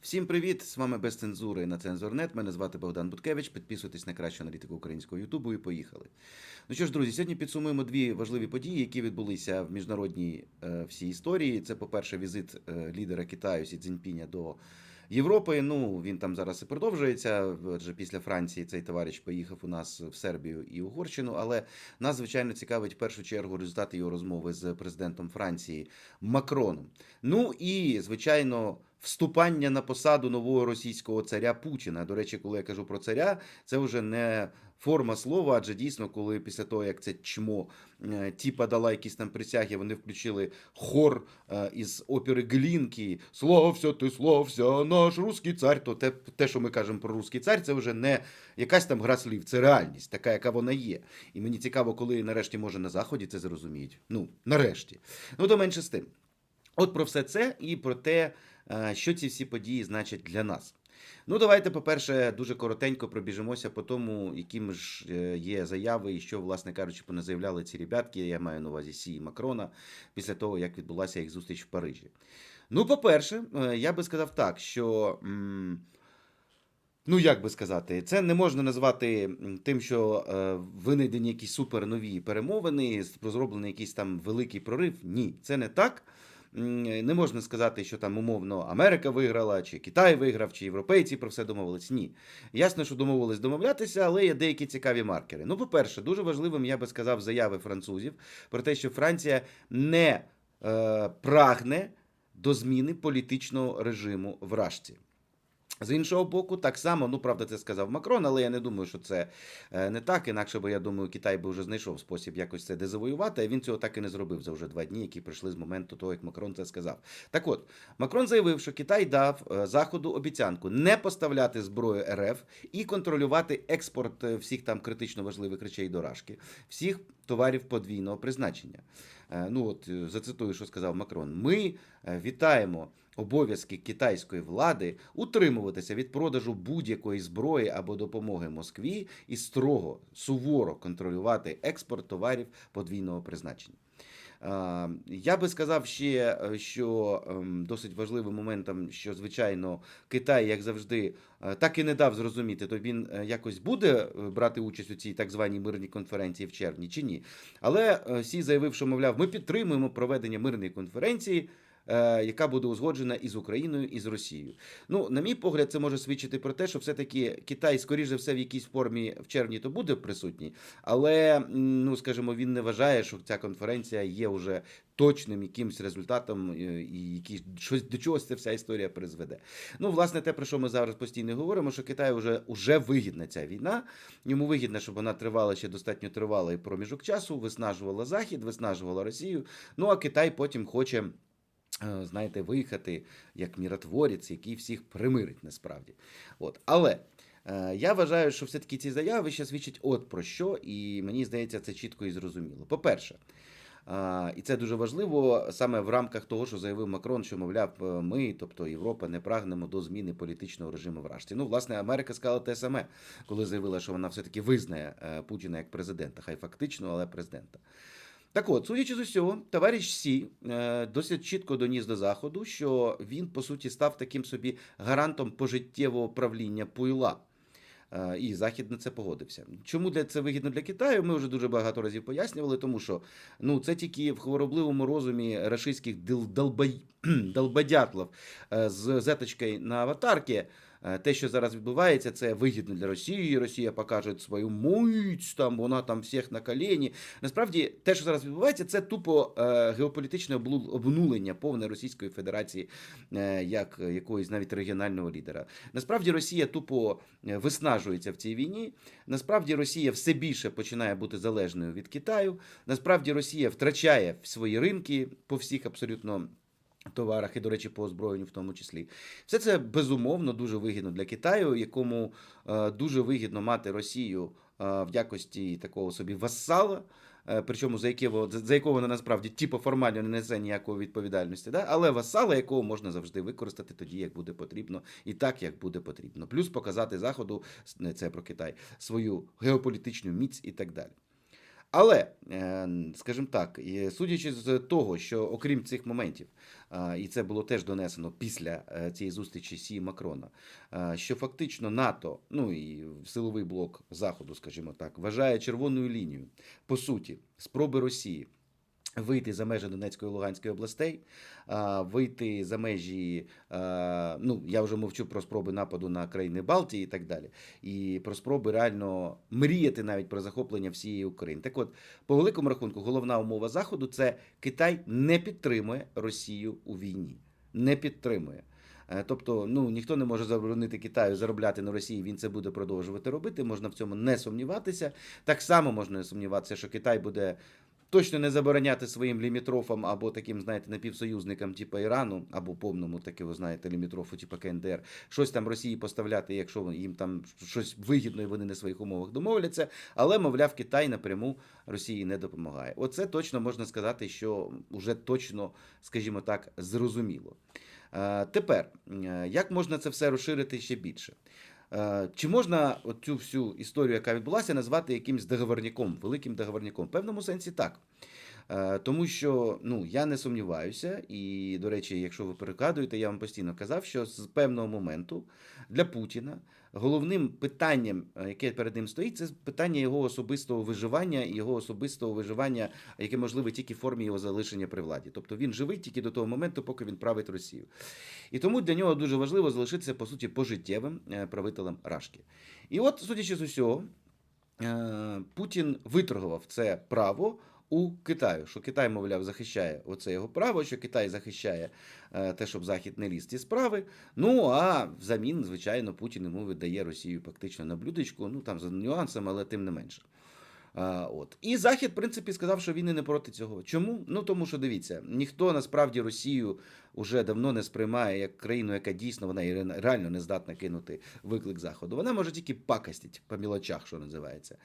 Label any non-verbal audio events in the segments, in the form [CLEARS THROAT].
Всім привіт! З вами без цензури на цензурнет. Мене звати Богдан Буткевич. Підписуйтесь на кращу аналітику українського Ютубу і поїхали. Ну що ж, друзі, сьогодні підсумуємо дві важливі події, які відбулися в міжнародній е, всій історії. Це, по-перше, візит е, лідера Китаю Сі Цзіньпіня до Європи. Ну він там зараз і продовжується. Адже після Франції цей товариш поїхав у нас в Сербію і Угорщину. Але нас, звичайно, цікавить в першу чергу результати його розмови з президентом Франції Макроном. Ну і звичайно. Вступання на посаду нового російського царя Путіна. До речі, коли я кажу про царя, це вже не форма слова, адже дійсно, коли після того, як це чмо е, ті подала якісь там присяги, вони включили хор е, із опери Глінки Слався ти, слався, наш русський цар. То те, те, що ми кажемо про русський цар, це вже не якась там гра слів, це реальність, така, яка вона є. І мені цікаво, коли нарешті може на заході це зрозуміють. Ну, нарешті. Ну, то менше з тим. От про все це і про те, що ці всі події значать для нас. Ну, давайте, по-перше, дуже коротенько пробіжимося по тому, якими ж е, є заяви, і що, власне кажучи, поназаявляли ці ребятки, я маю на увазі Сі і Макрона, після того, як відбулася їх зустріч в Парижі. Ну, по-перше, е, я би сказав так, що. Ну, як би сказати, це не можна назвати тим, що е, винайдені якісь супернові перемовини, з- зроблений якийсь там великий прорив. Ні, це не так. Не можна сказати, що там умовно Америка виграла, чи Китай виграв, чи європейці про все домовились. Ні. Ясно, що домовились домовлятися, але є деякі цікаві маркери. Ну, по-перше, дуже важливим, я би сказав, заяви французів про те, що Франція не е, прагне до зміни політичного режиму в Рашці. З іншого боку, так само, ну правда, це сказав Макрон, але я не думаю, що це е, не так. Інакше би я думаю, Китай би вже знайшов спосіб якось це дезавоювати. А він цього так і не зробив за вже два дні, які пройшли з моменту того, як Макрон це сказав. Так от, Макрон заявив, що Китай дав е, заходу обіцянку не поставляти зброю РФ і контролювати експорт е, всіх там критично важливих речей до Рашки, всіх товарів подвійного призначення. Ну от зацитую, що сказав Макрон. Ми вітаємо обов'язки китайської влади утримуватися від продажу будь-якої зброї або допомоги Москві і строго суворо контролювати експорт товарів подвійного призначення. Я би сказав ще, е, що ем, досить важливим моментом, що звичайно Китай, як завжди, е, так і не дав зрозуміти, то він е, якось буде брати участь у цій так званій мирній конференції в червні чи ні. Але е, Сі заявив, що мовляв, ми підтримуємо проведення мирної конференції. Е, Яка буде узгоджена із Україною і з Росією. Ну, на мій погляд, це може свідчити про те, що все-таки Китай, скоріш за все, в якійсь формі в червні то буде присутній, але ну, скажімо, він не вважає, що ця конференція є вже точним якимсь результатом, е, і якісь щось до чогось ця вся історія призведе. Ну, власне, те, про що ми зараз постійно говоримо, що Китаю вже, вже вигідна ця війна. Йому вигідно, щоб вона тривала ще достатньо тривалий проміжок часу, виснажувала Захід, виснажувала Росію. Ну а Китай потім хоче. Е, Знаєте, виїхати як міротворець, який всіх примирить насправді. От. Але е, я вважаю, що все-таки ці заяви ще свідчать от про що, і мені здається, це чітко і зрозуміло. По-перше, а, І це дуже важливо саме в рамках того, що заявив Макрон, що мовляв, е, ми, тобто Європа, не прагнемо до зміни політичного режиму в Рашці. Ну, власне, Америка сказала те саме, коли заявила, що вона все-таки визнає е, Путіна як президента, хай фактично, але президента. Так от, судячи з усього, товариш Сі е, досить чітко доніс до заходу, що він по суті став таким собі гарантом пожиттєвого правління Пуйла. Е, І Захід на це погодився. Чому для це вигідно для Китаю? Ми вже дуже багато разів пояснювали, тому що ну це тільки в хворобливому розумі рашистських долбай... [CLEARS THROAT] е, з зеточкою на аватарці. Е, Те, що зараз відбувається, це вигідно для Росії. Росія покаже свою мить, там вона там всіх на коліні. Насправді, те, що зараз відбувається, це тупо е, геополітичне обнулення повне Російської Федерації е, як якогось навіть регіонального лідера. Насправді Росія тупо виснажується в цій війні. Насправді Росія все більше починає бути залежною від Китаю. Насправді Росія втрачає свої ринки по всіх абсолютно. Товарах і, до речі, по озброєнню в тому числі. Все це безумовно дуже вигідно для Китаю, якому е, дуже вигідно мати Росію е, в якості такого собі вассала, е, причому за якого, за якого вона насправді типу формально не несе ніякої відповідальності, да? але васала, якого можна завжди використати тоді, як буде потрібно, і так, як буде потрібно. Плюс показати Заходу, це про Китай, свою геополітичну міць і так далі. Але, е, скажімо так, судячи з того, що окрім цих моментів, і це було теж донесено після е, цієї зустрічі Сі Макрона, що фактично НАТО, ну і силовий блок Заходу, скажімо так, вважає червоною лінією, по суті, спроби Росії. Вийти за межі Донецької і Луганської областей, вийти за межі, ну я вже мовчу про спроби нападу на країни Балтії і так далі, і про спроби реально мріяти навіть про захоплення всієї України. Так от, по великому рахунку, головна умова Заходу це Китай не підтримує Росію у війні. Не підтримує. Е, Тобто, ну ніхто не може заборонити Китаю заробляти на Росії. Він це буде продовжувати робити. Можна в цьому не сумніватися. Так само можна сумніватися, що Китай буде точно не забороняти своїм лімітрофам або таким, знаєте, напівсоюзникам, типу Ірану, або повному таки, ви знаєте, лімітрофу, типу КНДР, щось там Росії поставляти, якщо їм там щось вигідно і вони на своїх умовах домовляться. Але, мовляв, Китай напряму Росії не допомагає. Оце точно можна сказати, що вже точно, скажімо так, зрозуміло. Е, Тепер, е, як можна це все розширити ще більше? Е, Чи можна цю всю історію, яка відбулася, назвати якимсь договорником, великим договорником? В певному сенсі так. Е, Тому що ну, я не сумніваюся, і, до речі, якщо ви перекладуєте, я вам постійно казав, що з певного моменту для Путіна головним питанням, е, яке перед ним стоїть, це питання його особистого виживання і його особистого виживання, яке можливе тільки в формі його залишення при владі. Тобто він живий тільки до того моменту, поки він править Росію. І тому для нього дуже важливо залишитися, по суті, пожиттєвим е, правителем Рашки. І от, судячи з усього, Путін виторгував це право. У Китаю, що Китай, мовляв, захищає оце його право, що Китай захищає е, те, щоб Захід не ліз ці справи. Ну а взамін, звичайно, Путін йому видає Росію фактично на блюдечку, ну там за нюансами, але тим не менше. А, от. І Захід, в принципі, сказав, що він і не проти цього. Чому? Ну тому що дивіться, ніхто насправді Росію вже давно не сприймає як країну, яка дійсно вона і ре- реально не здатна кинути виклик Заходу. Вона може тільки пакостить по мілочах, що називається.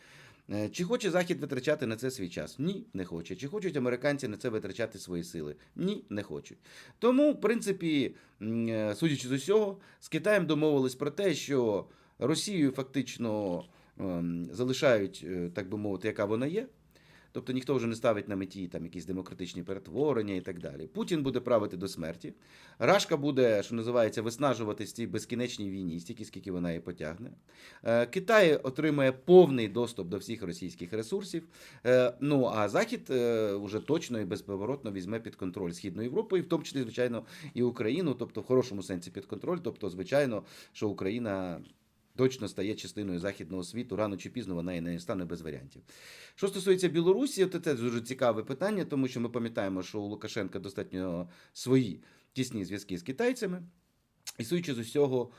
Е, Чи хоче Захід витрачати на це свій час? Ні, не хоче. Чи хочуть американці на це витрачати свої сили? Ні, не хочуть. Тому, в принципі, е, судячи з усього, з Китаєм домовились про те, що Росію фактично ем, залишають, е, так би мовити, яка вона є. Тобто ніхто вже не ставить на меті там якісь демократичні перетворення і так далі. Путін буде правити до смерті. Рашка буде, що називається, виснажуватись цій безкінечній війні, стільки скільки вона її потягне. Е, Китай отримає повний доступ до всіх російських ресурсів. Е, Ну а Захід е, уже точно і безповоротно візьме під контроль Східну Європу, і в тому числі, звичайно, і Україну, тобто в хорошому сенсі під контроль. Тобто, звичайно, що Україна. Точно стає частиною західного світу, рано чи пізно вона і не стане без варіантів. Що стосується Білорусі, то це дуже цікаве питання, тому що ми пам'ятаємо, що у Лукашенка достатньо свої тісні зв'язки з китайцями. І судячи з усього,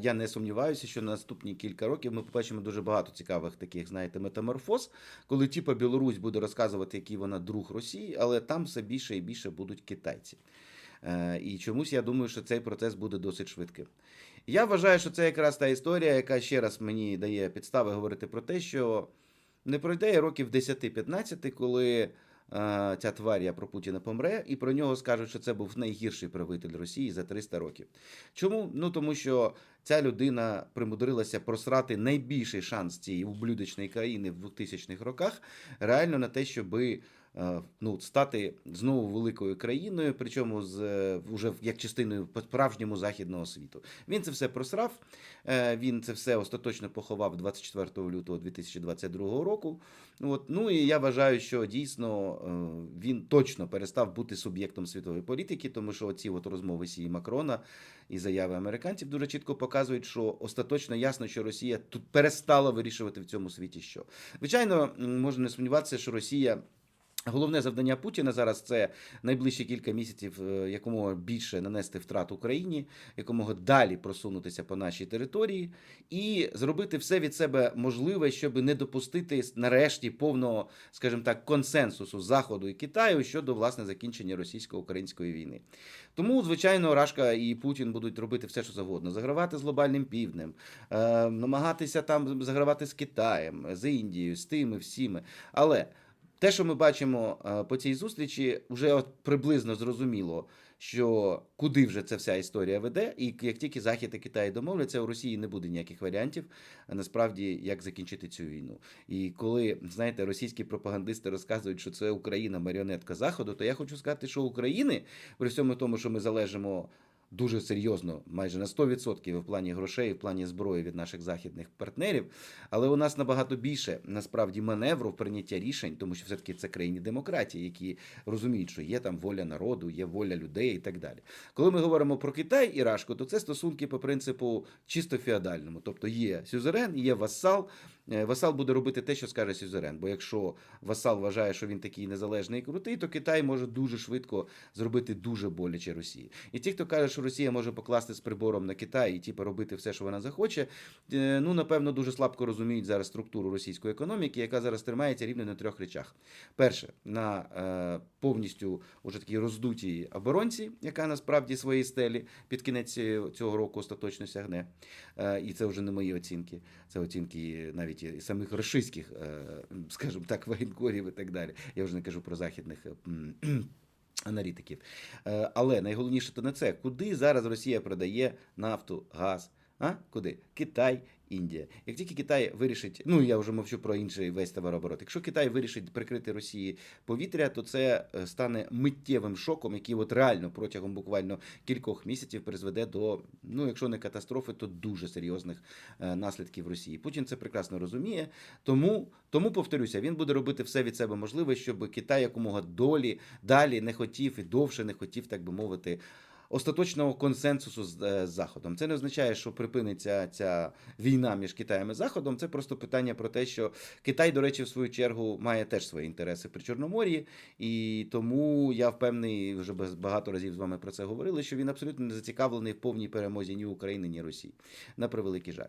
я не сумніваюся, що на наступні кілька років ми побачимо дуже багато цікавих таких, знаєте, метаморфоз, коли типа Білорусь буде розказувати, який вона друг Росії, але там все більше і більше будуть китайці. Е, І чомусь я думаю, що цей процес буде досить швидким. Я вважаю, що це якраз та історія, яка ще раз мені дає підстави говорити про те, що не пройде років 10-15, коли е, ця тварь я про Путіна помре, і про нього скажуть, що це був найгірший правитель Росії за 300 років. Чому? Ну тому що ця людина примудрилася просрати найбільший шанс цієї ублюдочної країни в 2000-х роках, реально на те, щоби ну, стати знову великою країною, причому з е, уже як частиною по-справжньому західного світу. Він це все просрав. е, Він це все остаточно поховав 24 лютого 2022 року. От. Ну і я вважаю, що дійсно е, він точно перестав бути суб'єктом світової політики, тому що оці от розмови Сії Макрона і заяви американців дуже чітко показують, що остаточно ясно, що Росія тут перестала вирішувати в цьому світі що. Звичайно, можна не сумніватися, що Росія. Головне завдання Путіна зараз це найближчі кілька місяців е, якомога більше нанести втрат Україні, якомога далі просунутися по нашій території і зробити все від себе можливе, щоб не допустити нарешті повного, скажімо так, консенсусу Заходу і Китаю щодо власне закінчення російсько-української війни. Тому, звичайно, Рашка і Путін будуть робити все, що завгодно: загравати з глобальним півднем, е, намагатися там загравати з Китаєм, з Індією, з тими всіми. Але те, що ми бачимо е, по цій зустрічі, вже от приблизно зрозуміло, що куди вже ця вся історія веде, і як тільки Захід і Китай домовляться, у Росії не буде ніяких варіантів а насправді як закінчити цю війну. І коли знаєте, російські пропагандисти розказують, що це Україна маріонетка Заходу, то я хочу сказати, що України при всьому тому, що ми залежимо. Дуже серйозно, майже на 100% в плані грошей, в плані зброї від наших західних партнерів. Але у нас набагато більше насправді маневру в прийняття рішень, тому що все-таки це країні демократії, які розуміють, що є там воля народу, є воля людей і так далі. Коли ми говоримо про Китай і Рашку, то це стосунки по принципу чисто феодальному. Тобто є сюзерен, є васал. Е, Васал буде робити те, що скаже сюзерен. Бо якщо васал вважає, що він такий незалежний і крутий, то Китай може дуже швидко зробити дуже боляче Росії. І ті, хто каже, що Росія може покласти з прибором на Китай і типу, робити все, що вона захоче, е, ну напевно дуже слабко розуміють зараз структуру російської економіки, яка зараз тримається рівно на трьох речах: перше, на е, повністю уже такій роздутій оборонці, яка насправді свої стелі під кінець цього року остаточно сягне. І це вже не мої оцінки, це оцінки навіть і самих російських, е, скажімо так, [LAUGHS] воєнкорів і так далі. Я вже не кажу про західних. е, [CLEARS THROAT] Аналітиків. Е, Але найголовніше то не це. Куди зараз Росія продає нафту, газ? А? Куди? Китай, Індія. Як тільки Китай вирішить, ну я вже мовчу про інший весь товарооборот. Якщо Китай вирішить прикрити Росії повітря, то це е, стане миттєвим шоком, який от реально протягом буквально кількох місяців призведе до, ну якщо не катастрофи, то дуже серйозних е, наслідків Росії. Путін це прекрасно розуміє. Тому, тому повторюся, він буде робити все від себе можливе, щоб Китай якомога долі далі не хотів і довше не хотів, так би мовити. Остаточного консенсусу з, е, з Заходом. Це не означає, що припиниться ця війна між Китаєм і Заходом. Це просто питання про те, що Китай, до речі, в свою чергу має теж свої інтереси при Чорномор'ї, і тому я впевнений, вже багато разів з вами про це говорили, що він абсолютно не зацікавлений в повній перемозі ні України, ні Росії. На превеликий жаль.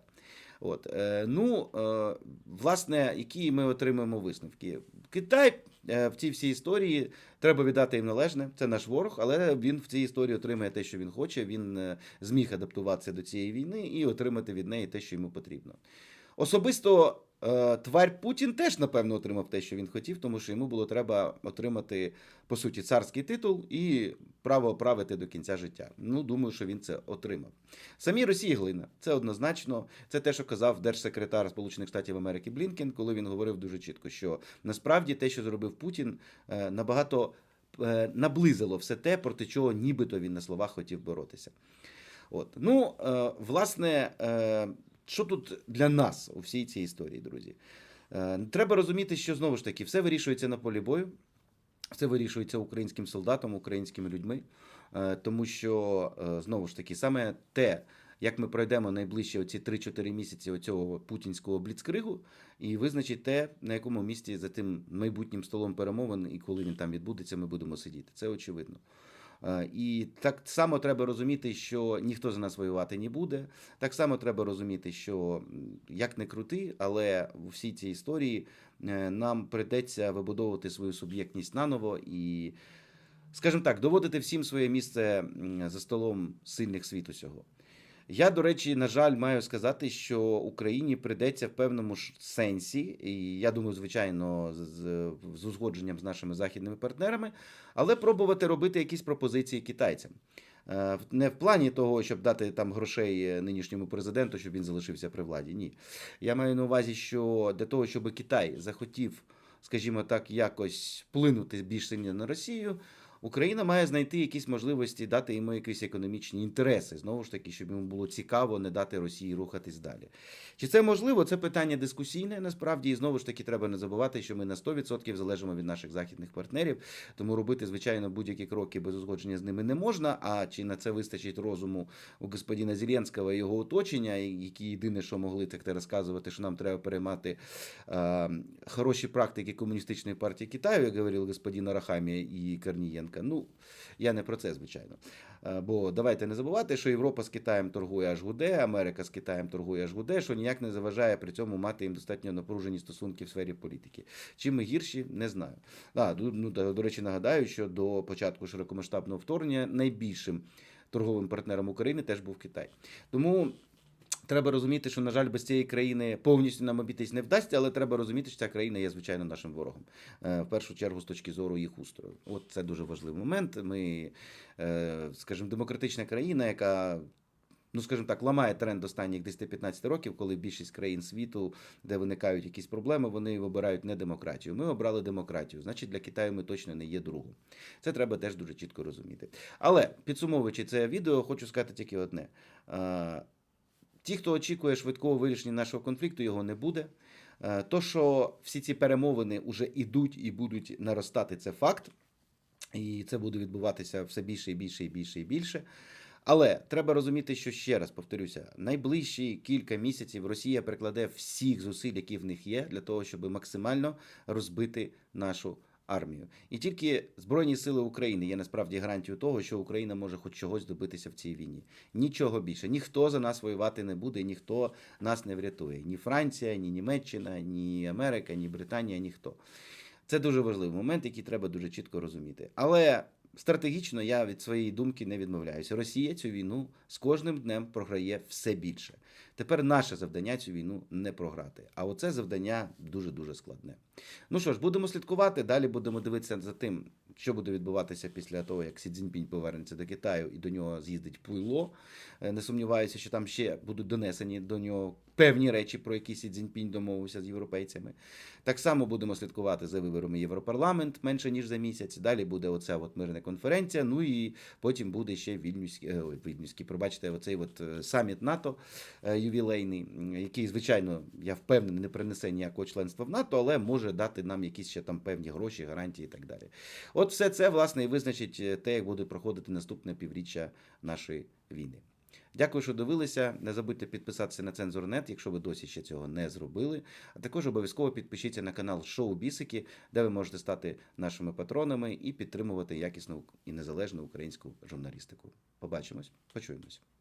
От е, ну е, власне, які ми отримуємо висновки? Китай е, в цій всій історії треба віддати їм належне. Це наш ворог, але він в цій історії отримає те, що він хоче. Він зміг адаптуватися до цієї війни і отримати від неї те, що йому потрібно. Особисто е, тварь Путін теж, напевно, отримав те, що він хотів, тому що йому було треба отримати, по суті, царський титул і право правити до кінця життя. Ну, думаю, що він це отримав. Самі Росії глина. Це однозначно. Це те, що казав держсекретар Сполучених Штатів Америки Блінкен, коли він говорив дуже чітко, що насправді те, що зробив Путін, е, набагато е, наблизило все те, проти чого нібито він на словах хотів боротися. От. Ну, власне, що тут для нас у всій цій історії, друзі? Е, Треба розуміти, що знову ж таки все вирішується на полі бою, все вирішується українським солдатом, українськими людьми, Е, тому що е, знову ж таки саме те, як ми пройдемо найближчі оці 3-4 місяці оцього путінського бліцкригу, і визначить те, на якому місці за тим майбутнім столом перемовин і коли він там відбудеться, ми будемо сидіти. Це очевидно. Е, І так само треба розуміти, що ніхто за нас воювати не буде. Так само треба розуміти, що як не крути, але у всій цій історії е, нам прийдеться вибудовувати свою суб'єктність наново і, скажімо так, доводити всім своє місце за столом сильних світу сього. Я, до речі, на жаль, маю сказати, що Україні прийдеться в певному ж сенсі, і я думаю, звичайно, з, з, узгодженням з нашими західними партнерами, але пробувати робити якісь пропозиції китайцям. Е, Не в плані того, щоб дати там грошей нинішньому президенту, щоб він залишився при владі. Ні. Я маю на увазі, що для того, щоб Китай захотів, скажімо так, якось вплинути більш сильно на Росію. Україна має знайти якісь можливості дати йому якісь економічні інтереси, знову ж таки, щоб йому було цікаво не дати Росії рухатись далі. Чи це можливо? Це питання дискусійне насправді, і знову ж таки треба не забувати, що ми на 100% залежимо від наших західних партнерів. Тому робити, звичайно, будь-які кроки без узгодження з ними не можна. А чи на це вистачить розуму у господина Зеленського і його оточення, які єдине, що могли так розказувати, що нам треба переймати е, хороші практики комуністичної партії Китаю, як говорив господин Арахамія і Корнієнка. Ну, я не про це, звичайно. Е, Бо давайте не забувати, що Європа з Китаєм торгує аж гуде, Америка з Китаєм торгує аж гуде, що ніяк не заважає при цьому мати їм достатньо напружені стосунки в сфері політики. Чим ми гірші, не знаю. А, ну, до речі, нагадаю, що до початку широкомасштабного вторгнення найбільшим торговим партнером України теж був Китай. Тому Треба розуміти, що, на жаль, без цієї країни повністю нам обійтись не вдасться, але треба розуміти, що ця країна є, звичайно, нашим ворогом. Е, В першу чергу, з точки зору їх устрою. От це дуже важливий момент. Ми, е, скажімо, демократична країна, яка. Ну, скажімо так, ламає тренд останніх 10-15 років, коли більшість країн світу, де виникають якісь проблеми, вони обирають не демократію. Ми обрали демократію. Значить, для Китаю ми точно не є другом. Це треба теж дуже чітко розуміти. Але підсумовуючи це відео, хочу сказати тільки одне: Е, ті, хто очікує швидкого вирішення нашого конфлікту, його не буде. Е, То, що всі ці перемовини вже ідуть і будуть наростати, це факт. І це буде відбуватися все більше і більше і більше і більше. Але треба розуміти, що ще раз повторюся: найближчі кілька місяців Росія прикладе всіх зусиль, які в них є, для того, щоб максимально розбити нашу армію. І тільки Збройні сили України є насправді гарантією того, що Україна може хоч чогось добитися в цій війні. Нічого більше. Ніхто за нас воювати не буде, ніхто нас не врятує. Ні Франція, ні Німеччина, ні Америка, ні Британія, ніхто. Це дуже важливий момент, який треба дуже чітко розуміти. Але стратегічно я від своєї думки не відмовляюся. Росія цю війну з кожним днем програє все більше. Тепер наше завдання цю війну не програти. А оце завдання дуже дуже складне. Ну що ж, будемо слідкувати. Далі будемо дивитися за тим, що буде відбуватися після того, як Сі Цзіньпінь повернеться до Китаю і до нього з'їздить Пуйло. Е, Не сумніваюся, що там ще будуть донесені до нього певні речі, про які Сі Цзіньпінь домовився з європейцями. Так само будемо слідкувати за виборами Європарламент менше ніж за місяць. Далі буде оця от мирна конференція. Ну і потім буде ще вільнюський, е, вільнюський, пробачте, оцей от е, саміт НАТО е, ювілейний, який, звичайно, я впевнений, не принесе ніякого членства в НАТО, але може дати нам якісь ще там певні гроші, гарантії і так далі. От все це власне і визначить те, як буде проходити наступне півріччя нашої війни. Дякую, що дивилися. Не забудьте підписатися на Цензурнет, якщо ви досі ще цього не зробили. А також обов'язково підпишіться на канал Шоу Бісики, де ви можете стати нашими патронами і підтримувати якісну і незалежну українську журналістику. Побачимось, почуємось.